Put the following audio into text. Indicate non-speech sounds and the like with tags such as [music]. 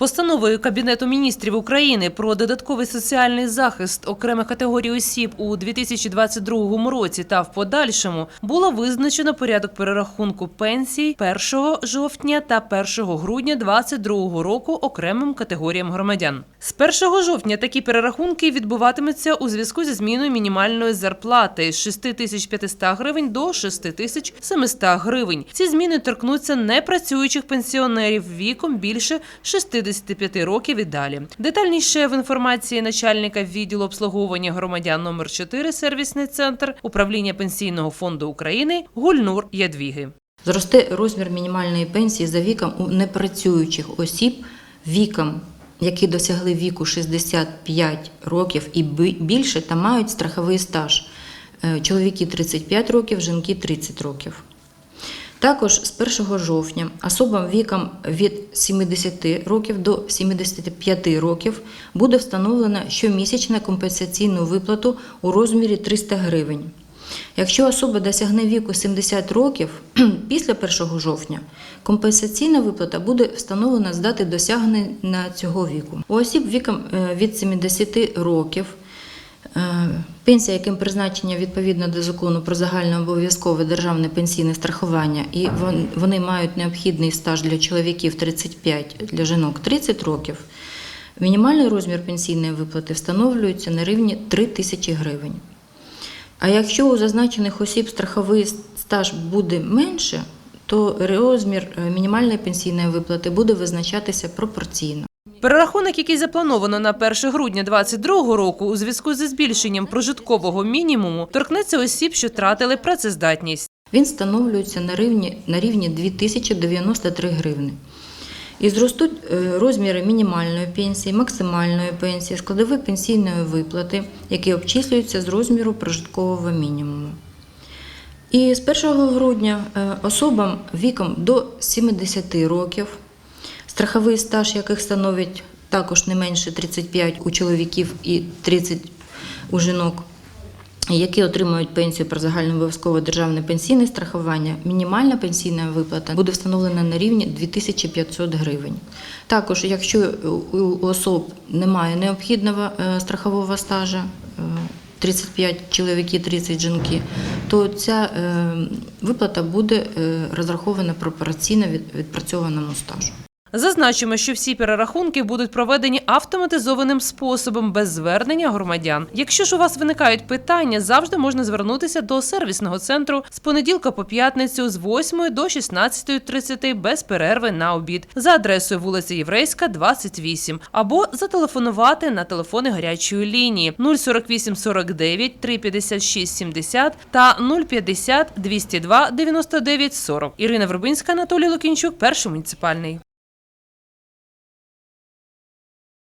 Постановою Кабінету міністрів України про додатковий соціальний захист окремих категорій осіб у 2022 році та в подальшому було визначено порядок перерахунку пенсій 1 жовтня та 1 грудня 2022 року окремим категоріям громадян. З 1 жовтня такі перерахунки відбуватимуться у зв'язку зі зміною мінімальної зарплати з 6500 гривень до 6700 гривень. Ці зміни торкнуться непрацюючих пенсіонерів віком більше 65 років і далі. Детальніше в інформації начальника відділу обслуговування громадян номер 4 сервісний центр управління пенсійного фонду України Гульнур Ядвіги. Зросте розмір мінімальної пенсії за віком у непрацюючих осіб віком, які досягли віку 65 років і бі- більше та мають страховий стаж. Е, Чоловіки 35 років, жінки 30 років. Також з 1 жовтня особам віком від 70 років до 75 років буде встановлено щомісячну компенсаційну виплату у розмірі 300 гривень. Якщо особа досягне віку 70 років [clears throat] після 1 жовтня, компенсаційна виплата буде встановлена з дати досягнення цього віку. У осіб віком е, від 70 років Пенсія, яким призначення відповідно до закону про загальнообов'язкове державне пенсійне страхування, і вони мають необхідний стаж для чоловіків 35, для жінок 30 років. Мінімальний розмір пенсійної виплати встановлюється на рівні 3 тисячі гривень. А якщо у зазначених осіб страховий стаж буде менше, то розмір е, мінімальної пенсійної виплати буде визначатися пропорційно. Перерахунок, який заплановано на 1 грудня 2022 року у зв'язку зі збільшенням прожиткового мінімуму, торкнеться осіб, що втратили працездатність. Він встановлюється на рівні, на рівні 2093 гривни. І зростуть е, розміри мінімальної пенсії, максимальної пенсії, складової пенсійної виплати, які обчислюються з розміру прожиткового мінімуму. І з 1 грудня е, особам віком до 70 років, страховий стаж яких становить також не менше 35 у чоловіків і 30 у жінок, які отримують пенсію про загальнообов'язкове державне пенсійне страхування, мінімальна пенсійна виплата буде встановлена на рівні 2500 гривень. Також, якщо у особ немає необхідного е, страхового стажа, е, 35 чоловіки, 30 жінки, то ця е, виплата буде е, розрахована пропорційно від відпрацьованому стажу. Зазначимо, що всі перерахунки будуть проведені автоматизованим способом без звернення громадян. Якщо ж у вас виникають питання, завжди можна звернутися до сервісного центру з понеділка по п'ятницю з 8 до 16.30 без перерви на обід за адресою вулиця Єврейська, 28, або зателефонувати на телефони гарячої лінії 048 49 356 70 та 050 202 99 40. Ірина Вербинська, Анатолій Лукінчук, перший муніципальний.